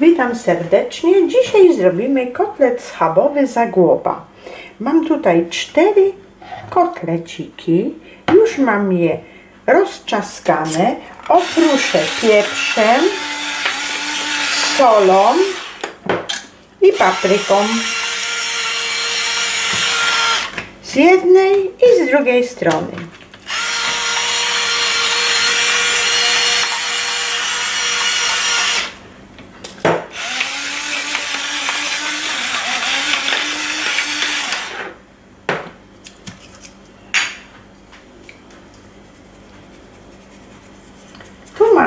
Witam serdecznie. Dzisiaj zrobimy kotlet schabowy zagłoba. Mam tutaj cztery kotleciki. Już mam je rozczaskane. Opruszę pieprzem, solą i papryką. Z jednej i z drugiej strony.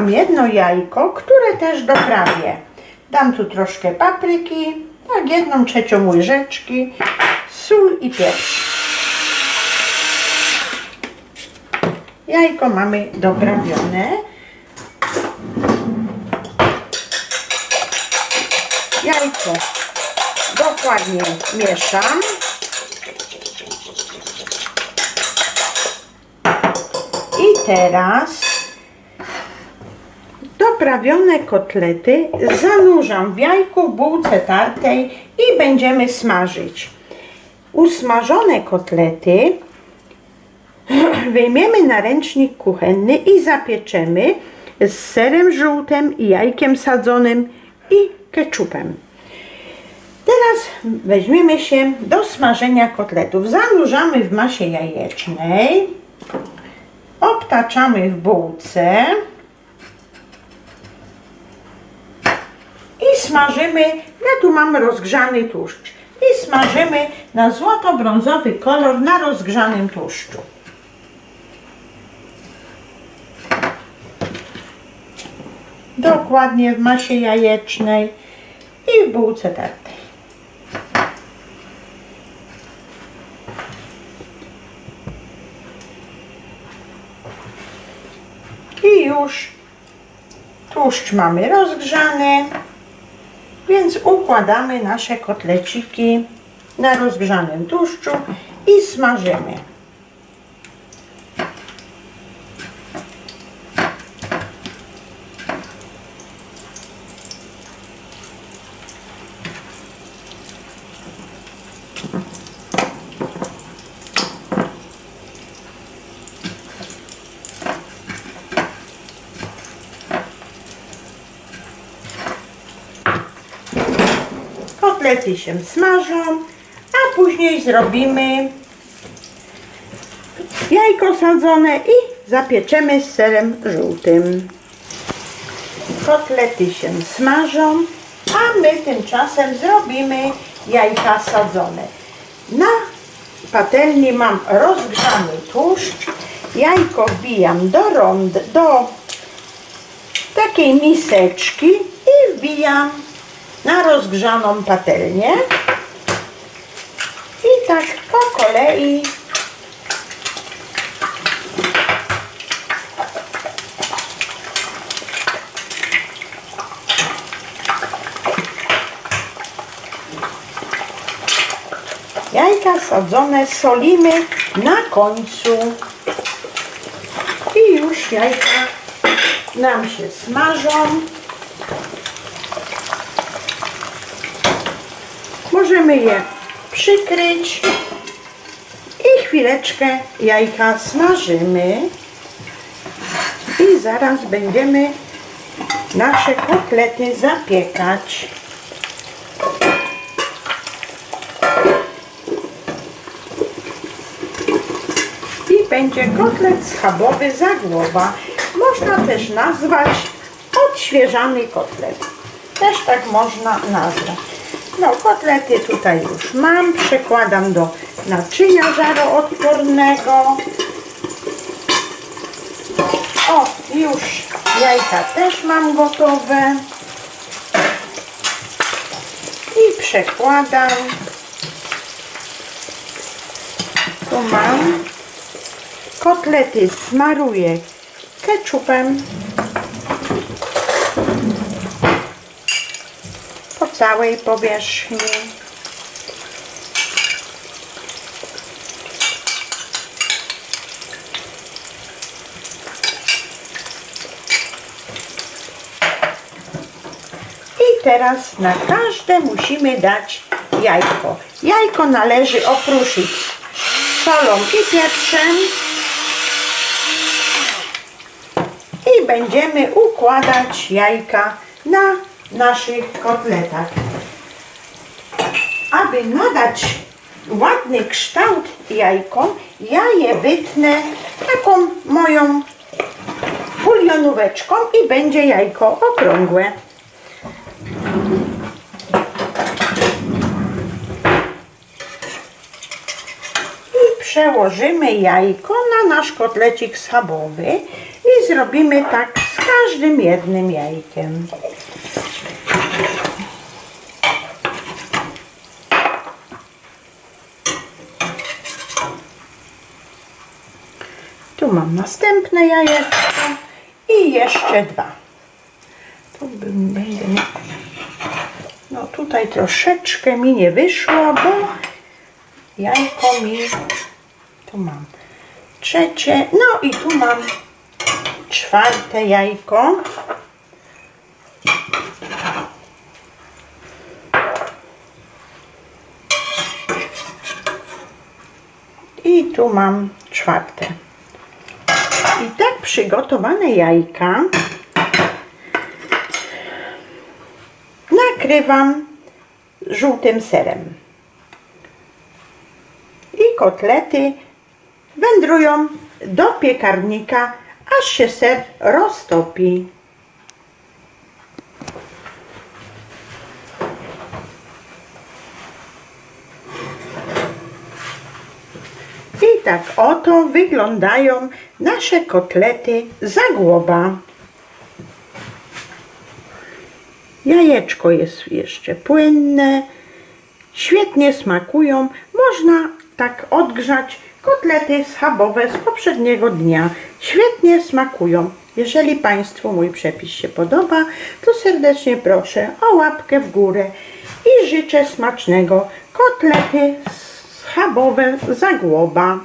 Mam jedno jajko, które też doprawię. Dam tu troszkę papryki, tak jedną trzecią łyżeczki, sól i pieprz. Jajko mamy doprawione. Jajko dokładnie mieszam. I teraz Doprawione kotlety zanurzam w jajku, bułce tartej i będziemy smażyć. Usmażone kotlety wyjmiemy na ręcznik kuchenny i zapieczemy z serem żółtym i jajkiem sadzonym i keczupem. Teraz weźmiemy się do smażenia kotletów. Zanurzamy w masie jajecznej, obtaczamy w bułce. i smażymy. Ja tu mam rozgrzany tłuszcz. I smażymy na złoto-brązowy kolor na rozgrzanym tłuszczu. Dokładnie w masie jajecznej i w bułce tartej. I już tłuszcz mamy rozgrzany. Więc układamy nasze kotleciki na rozgrzanym tłuszczu i smażymy. Kotlety się smażą, a później zrobimy jajko sadzone i zapieczemy z serem żółtym. Kotlety się smażą, a my tymczasem zrobimy jajka sadzone. Na patelni mam rozgrzany tłuszcz. Jajko wbijam do rond, do takiej miseczki i wbijam na rozgrzaną patelnię. I tak po kolei. Jajka sadzone solimy na końcu. I już jajka nam się smażą Możemy je przykryć i chwileczkę jajka smażymy. I zaraz będziemy nasze kotlety zapiekać. I będzie kotlet schabowy zagłoba. Można też nazwać odświeżany kotlet. Też tak można nazwać. No, kotlety tutaj już mam. Przekładam do naczynia żaroodpornego. O, już jajka też mam gotowe. I przekładam. Tu mam. Kotlety smaruję ketchupem. Całej powierzchni. I teraz na każde musimy dać jajko. Jajko należy opruszyć solą i pieprzem. I będziemy układać jajka na naszych kotletach. Aby nadać ładny kształt jajkom, ja je wytnę taką moją bulionóweczką i będzie jajko okrągłe. I przełożymy jajko na nasz kotlecik schabowy i zrobimy tak z każdym jednym jajkiem. Tu mam następne jajeczko i jeszcze dwa. Tu bym, będę No tutaj troszeczkę mi nie wyszło, bo jajko mi... Tu mam trzecie, no i tu mam czwarte jajko. I tu mam czwarte. I tak przygotowane jajka nakrywam żółtym serem. I kotlety wędrują do piekarnika, aż się ser roztopi. I tak oto wyglądają nasze kotlety zagłoba. Jajeczko jest jeszcze płynne, świetnie smakują. Można tak odgrzać kotlety schabowe z poprzedniego dnia. Świetnie smakują. Jeżeli Państwu mój przepis się podoba, to serdecznie proszę o łapkę w górę i życzę smacznego kotlety schabowe zagłoba.